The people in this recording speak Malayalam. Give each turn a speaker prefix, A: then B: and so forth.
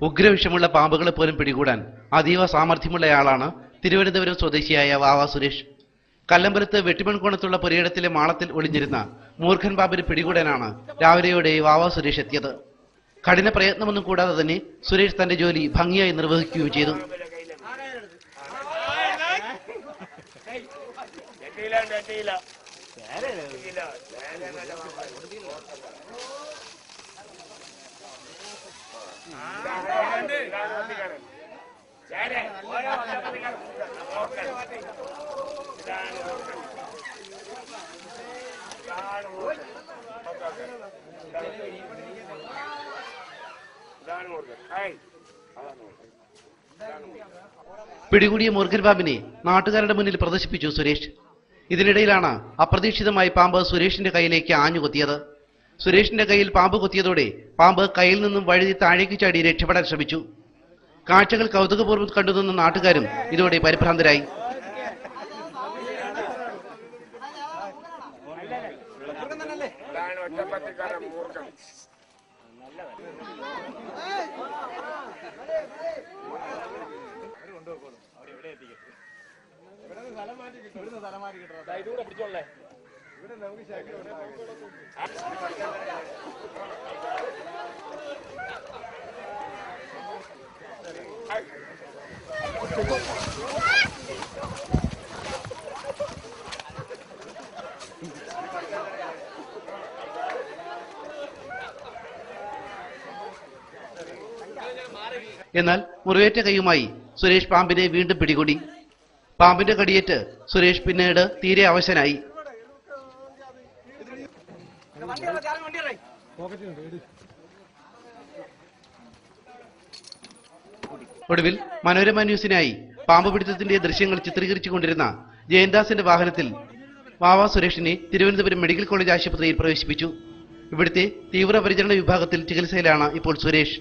A: ഉഗ്രവിഷമുള്ള പാമ്പുകളെ പോലും പിടികൂടാൻ അതീവ സാമർഥ്യമുള്ളയാളാണ് തിരുവനന്തപുരം സ്വദേശിയായ വാവ സുരേഷ്. കല്ലമ്പലത്ത് വെട്ടിമൺകോണത്തുള്ള പുരയിടത്തിലെ മാളത്തിൽ ഒളിഞ്ഞിരുന്ന മൂർഖൻ ബാബിന് പിടികൂടാനാണ് രാവിലെയോടെ വാവ സുരേഷ് എത്തിയത്. കഠിന പ്രയത്നമൊന്നും കൂടാതെ തന്നെ സുരേഷ് തന്റെ ജോലി ഭംഗിയായി നിർവഹിക്കുകയും ചെയ്തു. പിടികൂടിയ മുർഗൻ പാമ്പിനെ നാട്ടുകാരുടെ മുന്നിൽ പ്രദർശിപ്പിച്ചു സുരേഷ്. ഇതിനിടയിലാണ് അപ്രതീക്ഷിതമായി പാമ്പ് സുരേഷിന്റെ കയ്യിലേക്ക് ആഞ്ഞു കൊത്തിയത് സുരേഷിന്റെ കയ്യിൽ പാമ്പ് കുത്തിയതോടെ പാമ്പ് കയ്യിൽ നിന്നും വഴുതി താഴേക്ക് ചാടി രക്ഷപ്പെടാൻ ശ്രമിച്ചു. കാഴ്ചകൾ കൗതുകപൂർവം കണ്ടുനിന്ന നാട്ടുകാരും ഇതോടെ പരിഭ്രാന്തരായി.
B: ഇതാണ് ഇതുകൂടെ മൂർഖൻ
A: എന്നാൽ മുറിവേറ്റ കൈയുമായി സുരേഷ് പാമ്പിനെ വീണ്ടും പിടികൂടി. പാമ്പിന്റെ കടിയേറ്റ് സുരേഷ് പിന്നീട് തീരെ അവശനായി. ഒടുവിൽ മനോരമ ന്യൂസിനായി പാമ്പ് പിടുത്തത്തിന്റെ ദൃശ്യങ്ങൾ ചിത്രീകരിച്ചുകൊണ്ടിരുന്ന ജയന്ദാസിന്റെ വാഹനത്തിൽ വാവ സുരേഷിനെ തിരുവനന്തപുരം മെഡിക്കൽ കോളേജ് ആശുപത്രിയിൽ പ്രവേശിപ്പിച്ചു. ഇവിടുത്തെ തീവ്രപരിചരണ വിഭാഗത്തിൽ ചികിത്സയിലാണ് ഇപ്പോൾ സുരേഷ്.